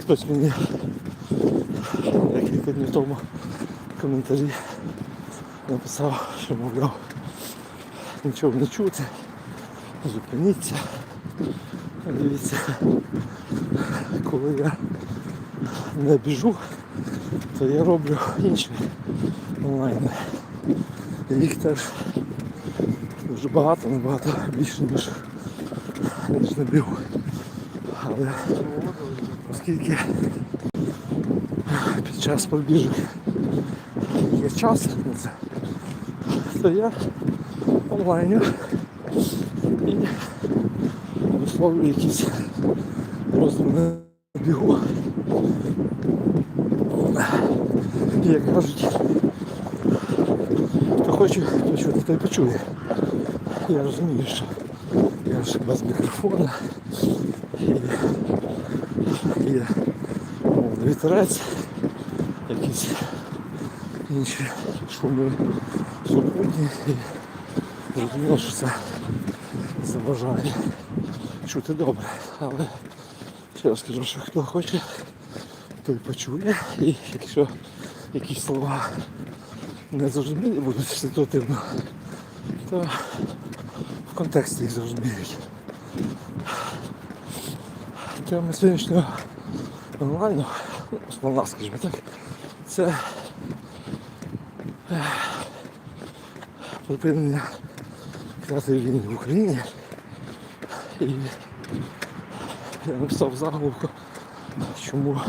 хтось мені декілька днів тому коментарі написав, що мовляв нічого не чути, зупиніться. Дивіться, коли я не біжу, то я роблю інші онлайн. І їх теж дуже багато, набагато більше, ніж, ніж на бігу. Оскільки під час побіжок є час на це, то я онлайню і висловлюю якісь роздуми бігу. І як кажуть, хто хоче почути, той почує. Я розумію, що я ж без мікрофона є вітерець, якісь інші шуми супутні і зрозуміло, що це заважає чути добре. Але ще раз кажу, що хто хоче, той почує. І якщо якісь слова не зрозумілі будуть ситуативно, то в контексті їх зрозуміють. Тема сьогоднішнього ну, основна, скажімо так, це припинення п'ятої війни в Україні. І я написав заголовку, чому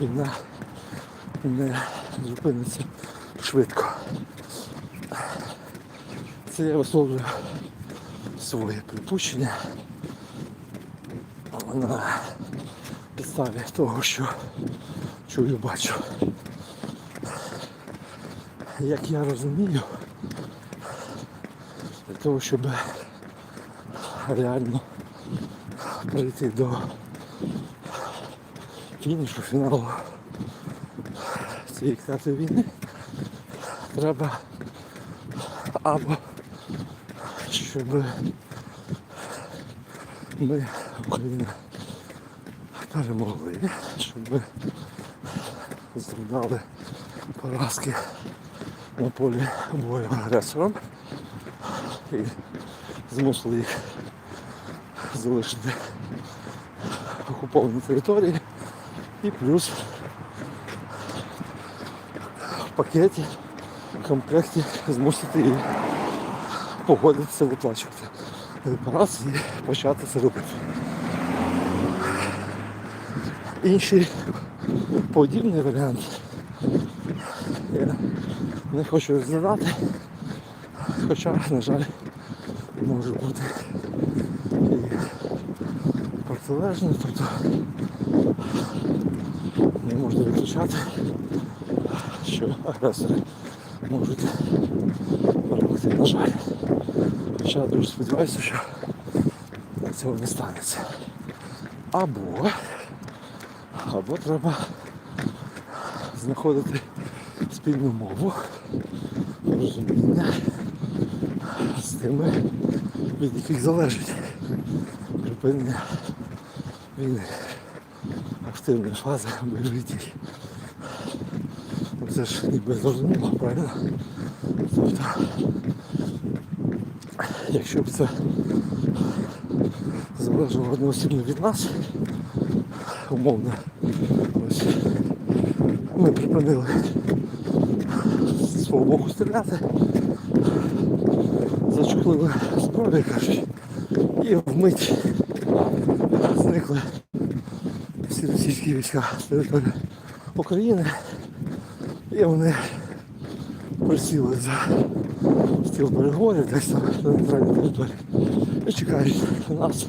війна не зупиниться швидко. Це я висловлюю своє припущення на підставі того, що чую, бачу. Як я розумію, для того, щоб реально прийти до фінішу фіналу цієї клятої війни, треба або щоб ми, Україна, перемогли, щоб ми завдали поразки на полі бою агресором і змусили їх залишити окуповані території. І плюс в пакеті, в комплекті змусити їх погодитися виплачувати репарації і почати це робити. Інший подібний варіант я не хочу розглядати, хоча, на жаль, може бути і протилежне, тобто не можна виключати, що агресори можуть перемогти, на жаль. Хоча дуже сподіваюся, що цього не станеться. Або, або треба знаходити спільну мову, розуміння з тими, від яких залежить припинення війни, активної фази бойових дій. Це ж ніби зрозуміло, правильно? Тобто, якщо б це залежало одноосібно від нас, умовно, ось. Ми припинили свого боку стріляти, зачухлили зброю, кажуть, і вмить зникли всі російські війська з території України. І вони присіли за стіл переговорів десь там на нейтральній території. І чекають нас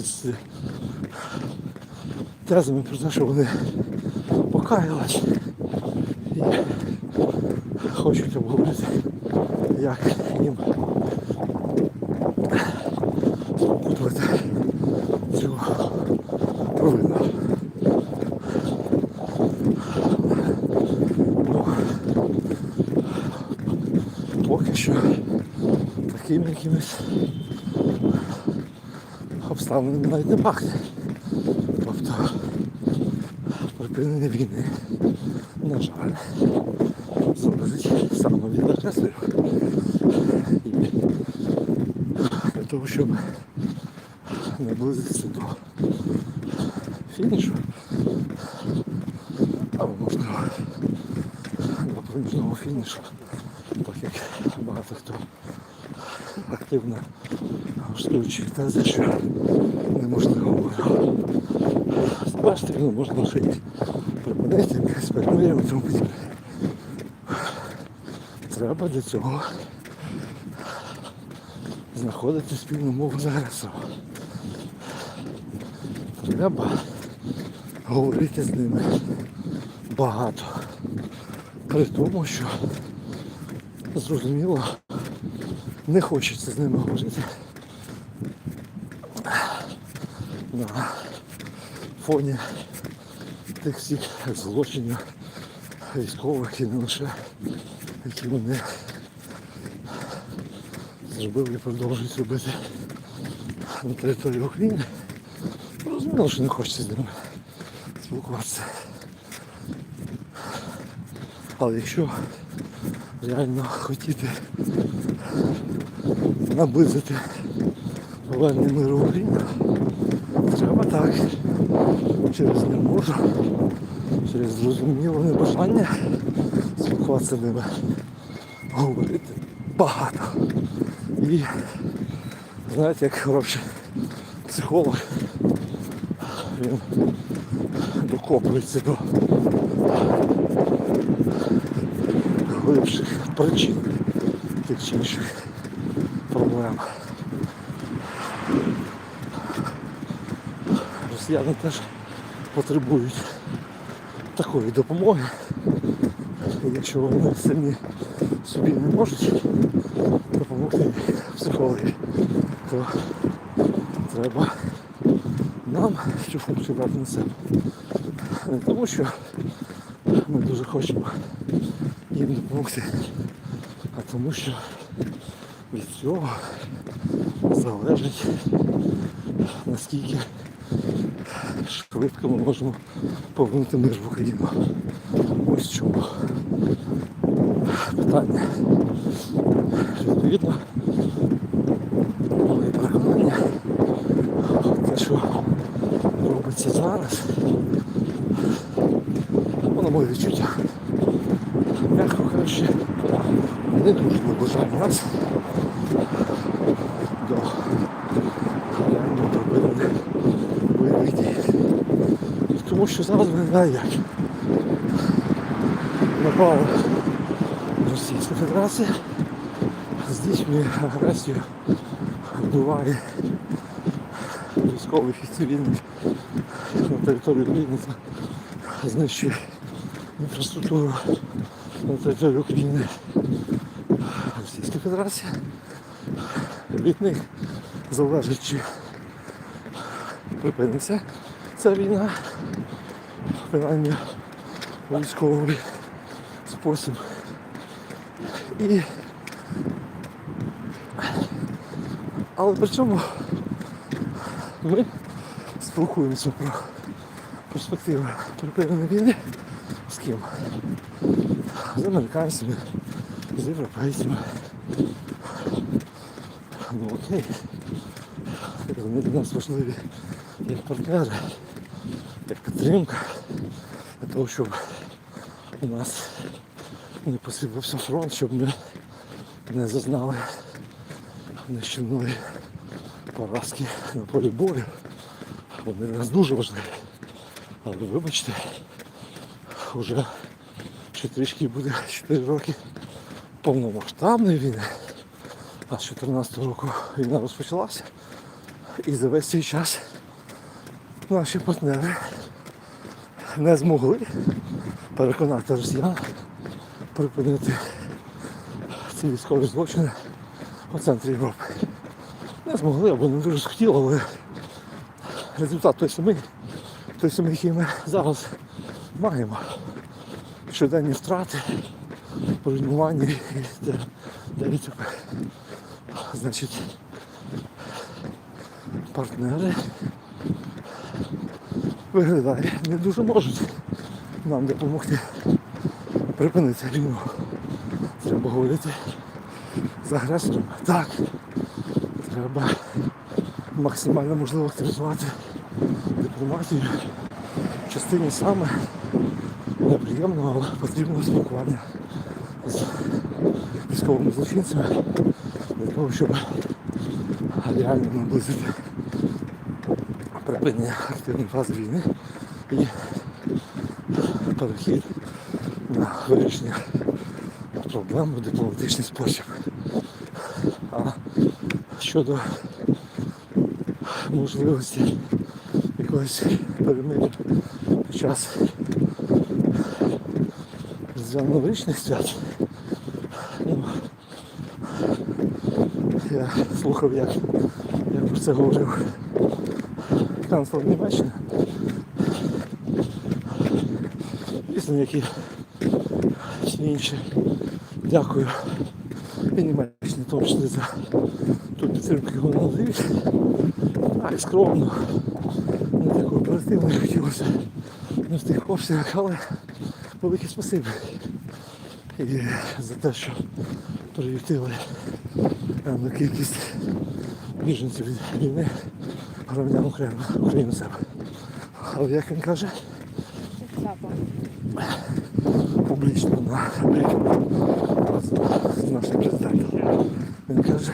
з тезами про те, що вони покаялись і хочуть обговорити, як їм спокутувати цю провину. Ну, поки що такими якимись обставинами навіть не пахне. Тобто припинення війни, на жаль, залежить саме від агресорів. Для того, щоб наблизитися до фінішу, або можливо до проміжного фінішу, так як багато хто активно штучі тези, що неможливо було. Бачите, ну, можна жити. Перемир'я і тому. Треба для цього знаходити спільну мову з агресором. Треба говорити з ними багато. При тому, що зрозуміло, не хочеться з ними говорити на фоні тих всіх злочинів військових і не лише, які вони зробили і продовжують робити на території України. Розуміло, що не хочеться з ними спілкуватися. Але якщо реально хотіти наблизити повернення миру в Україну, треба так. Через не можу, через зрозуміле небажання спілкуватися ними, говорити багато. І знаєте, як хороший психолог, він докопується до глибших причин тих чи інших проблем. Росіяни теж потребують такої допомоги. Якщо вони самі собі не можуть допомогти психологи, то треба нам цю функцію брати на себе. Не тому що ми дуже хочемо їм допомогти, а тому що від цього залежить наскільки швидко ми можемо повернути мир в Україну. Ось чому питання. Відповідно, моє переконання, те, що робиться зараз, воно моє відчуття. М'яко кажучи, не дуже наближає нас до реального припинення бойових дій. Тому що зараз виглядає як? Напала Російська Федерація, здійснює агресію, вбиває військових і цивільних на території України та знищує інфраструктуру на території України. Російська Федерація. Від них залежить, чи припиниться ця війна, принаймні військовий спосіб. І... Але при цьому ми спілкуємося про перспективи припинення війни з ким? З американцями, з європейцями. Ну окей. Вони для нас важливі як партнери, як підтримка того, щоб у нас не посипався фронт, щоб ми не зазнали нищівної поразки на полі бою. Вони для нас дуже важливі. Але вибачте, вже ще трішки буде 4 роки повномасштабної війни. А з 14 року війна розпочалася. І за весь цей час наші партнери не змогли переконати росіян припинити ці військові злочини у центрі Європи. Не змогли, або не дуже схотіли, але результат той самий, той самий, який ми зараз маємо. Щоденні втрати, руйнування і де. Значить, партнери виглядає не дуже можуть нам допомогти припинити війну. Треба говорити з агресором. Так. Треба максимально можливо активізувати дипломатію в частині саме неприємного, але потрібного спілкування з військовими злочинцями для того, щоб реально наблизити припинення активної фази війни і перехід на вирішення проблем у дипломатичний спосіб. А щодо можливості якогось перемир'я під час різдвяно-новорічних свят, ну, я слухав, як, як про це говорив канцлер Німеччини. Звісно, як і всі інші. Дякую і Німеччині, в за ту підтримку, вони надають. І скромно, не так оперативно хотілося не в тих обсягах, але велике спасибі. І за те, що приютили певну кількість біженців від війни громадян України, України себе. Але як він каже, публічно на брифінгу з нашим президентом. Він каже,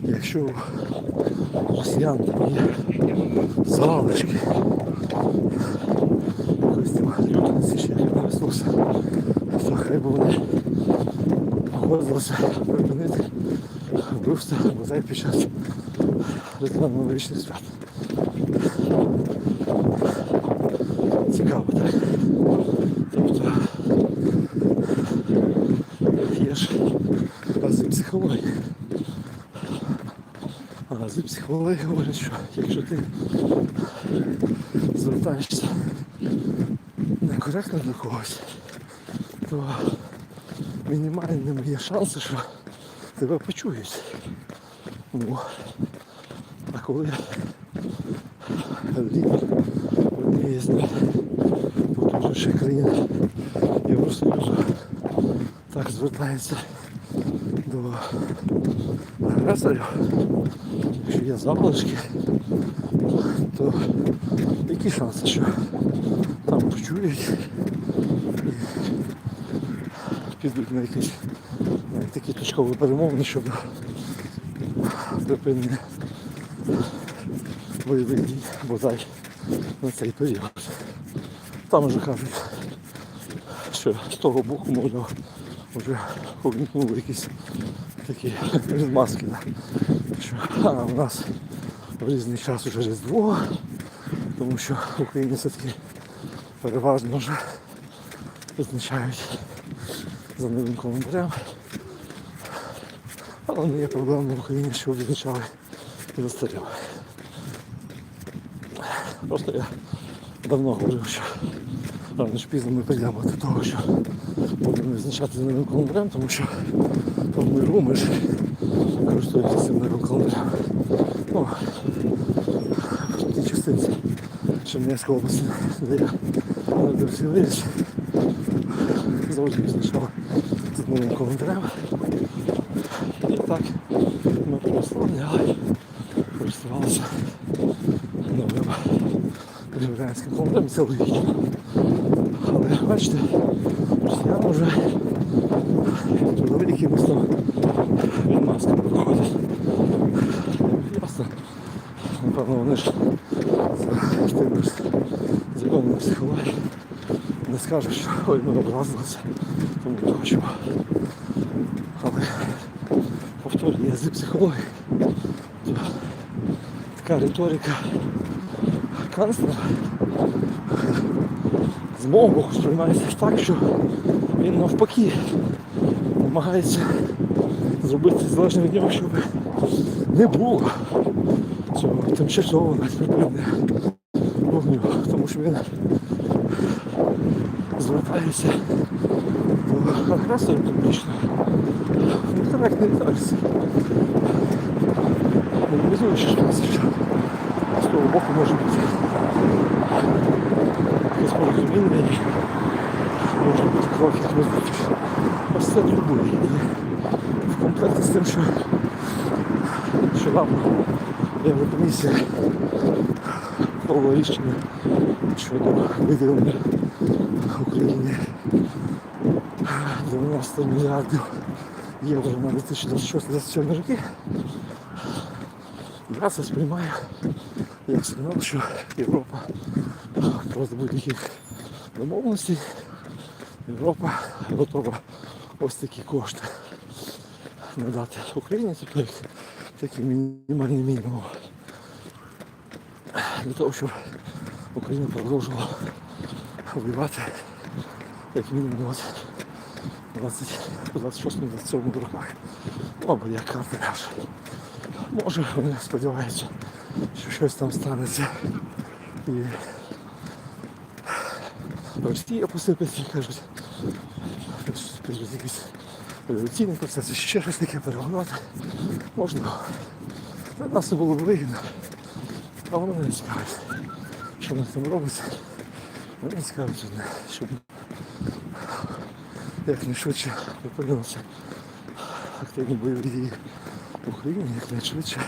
якщо у росіян є залишки, не ресурси, то хай би вони погодилися припинити вбивство бодай під час різдвяно-новорічних свят. Цікаво, так? Тобто є ж рази психології. А рази психології говорять, що якщо ти звертаєшся некоректно до когось, то мінімальними є шанси, що тебе почують. Ну, коли лідер однієї з найпотужніших країн Євросоюзу так звертається до агресорів, якщо є залишки, то які шанси, що там почують і підуть на якісь такі точкові перемовини щодо припинення бойових дій бодай на цей період. Там вже кажуть, що з того боку, мовляв, вже увімкнули якісь такі да, що а, у нас в різний час вже Різдво, тому що в Україні все-таки переважно вже визначають за новим календарем. Але не є проблемою в Україні, що відзначали і застаріли. Просто я давно говорив, що рано чи пізно ми прийдемо до того, що будемо відзначати за новим календарем, тому що в миру ми ж користуємося цим новим календарем. Ну, в тій частинці Чернівської області, де я народився виріс, завжди відзначали з новим календарем. І так ми прославляли, користувалися новим григоріанським календарем, це логічно. Але бачите, росіяни вже трудові якимось там відмазками виходять. Ясно. Напевно, вони ж за тим ж не скажуть, що ой, ми образилися, тому не хочемо. Але повторюю, я з психології, така риторика канцлера. З мого боку сприймається так, що він навпаки намагається зробити залежно від нього, щоб не було цього. Тимчасового припинення вогню, тому що він звертається до агресора публічно. Некоректний зараз. мобілізуючи шанси, що з того боку може бути якесь порозуміння і може бути крок як розвитку. Ось це турбує. І в комплекті з тим, що нещодавно Єврокомісія провела рішення щодо виділення Україні 90 мільярдів євро на 2026-2027 роки. Я це сприймаю як сигнал, що Європа проти будь-яких домовленостей. Європа готова ось такі кошти надати Україні, тобто такий мінімальний мінімум. Для того, щоб Україна продовжувала воювати як мінімум от 26-27 роках. Або як карта каже. Може вони сподіваються, що щось там станеться і Росія посипеться, кажуть, підуть якісь революційні процеси, ще щось таке перегонати. Можливо. Для нас це було б вигідно. А воно не цікавить. Що в нас там робиться? Мене цікавить одне, щоб якнайшвидше припинилися активні бойові дії Україні, якнайшвидше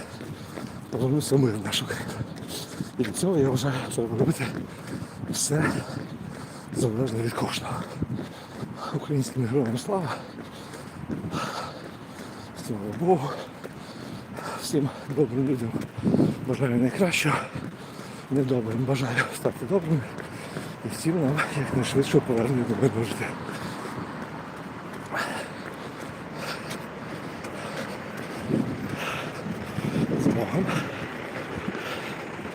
повернувся мир в нашу країну. І для цього я вважаю, треба робити все залежно від кожного. Українським героям слава. Слава Богу. Всім добрим людям бажаю найкращого. Недобрим бажаю стати добрими. І всім нам якнайшвидше повернення до мирного життя.